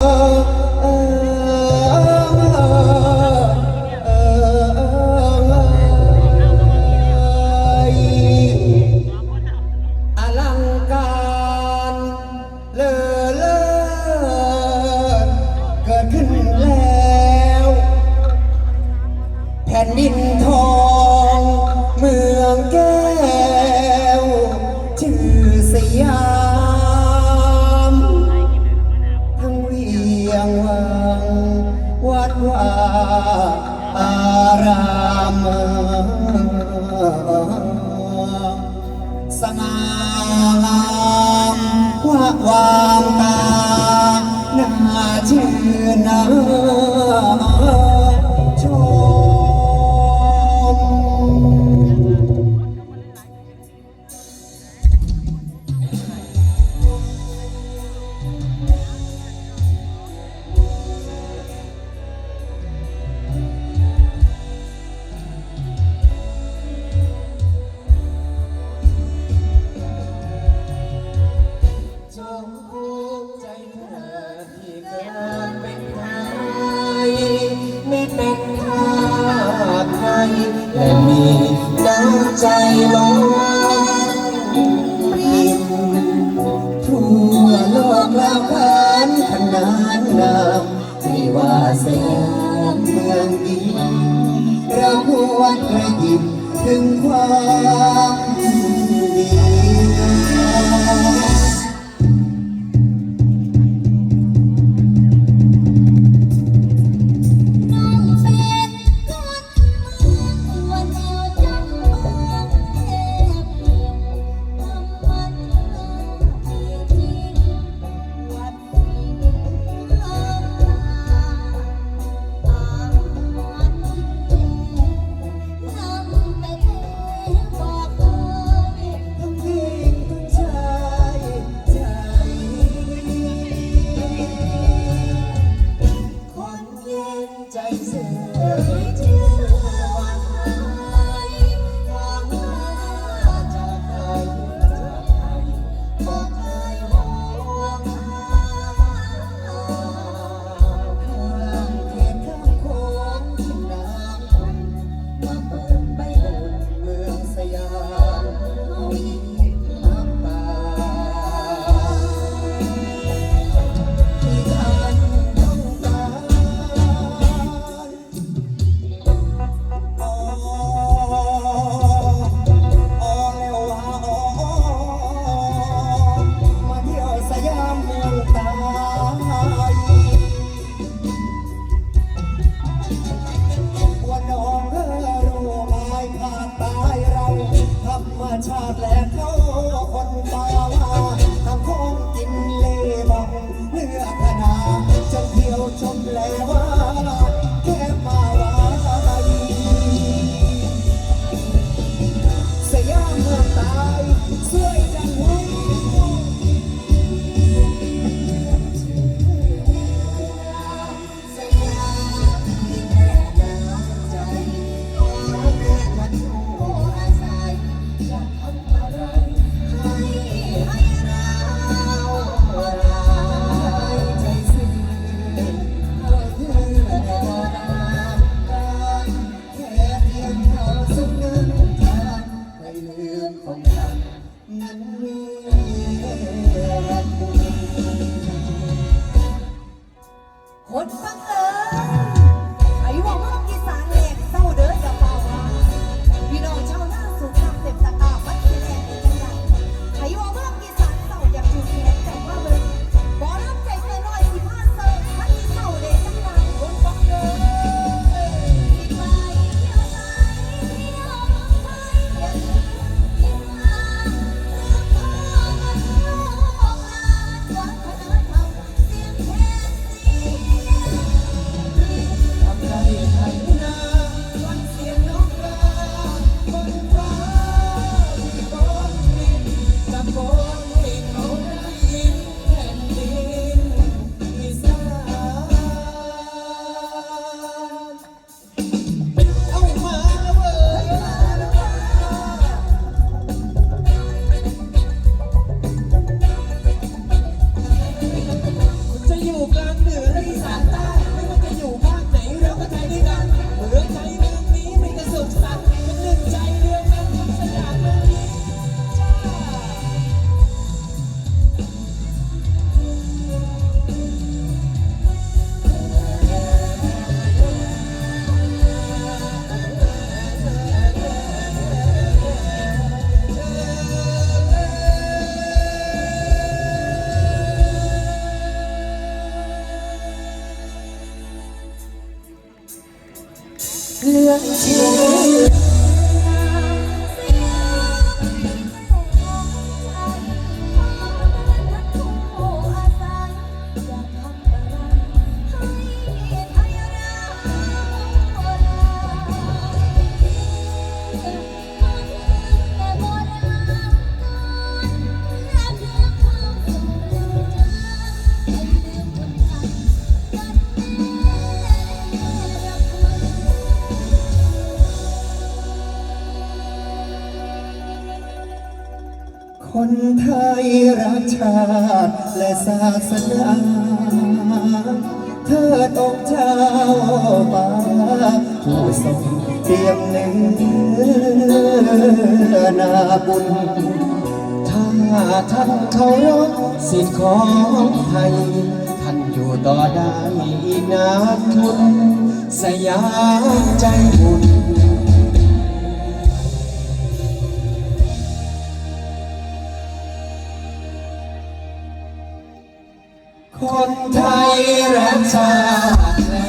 อลังการเลอเลิเกิดขึ้นแล้ว แผ่นดิน งวัง วัดวาอารามสง่างามว่าวางตาหน้าชื่นนา ใจลงบินทั่วโลกลาพันขนานนามไม่ว่าเสงเมืองดีเราควรกระยิบถึงความ ไทยรักชาติและศาสนาเธอต้องเจ้าป่าผู้ทรงเตรียมเนื้อนาบุญ ถ้าท่านเคารพสิทธิของไทย ท่านอยู่ต่อได้นานทุน สยามใจบุญ คนไทยรักชาติและ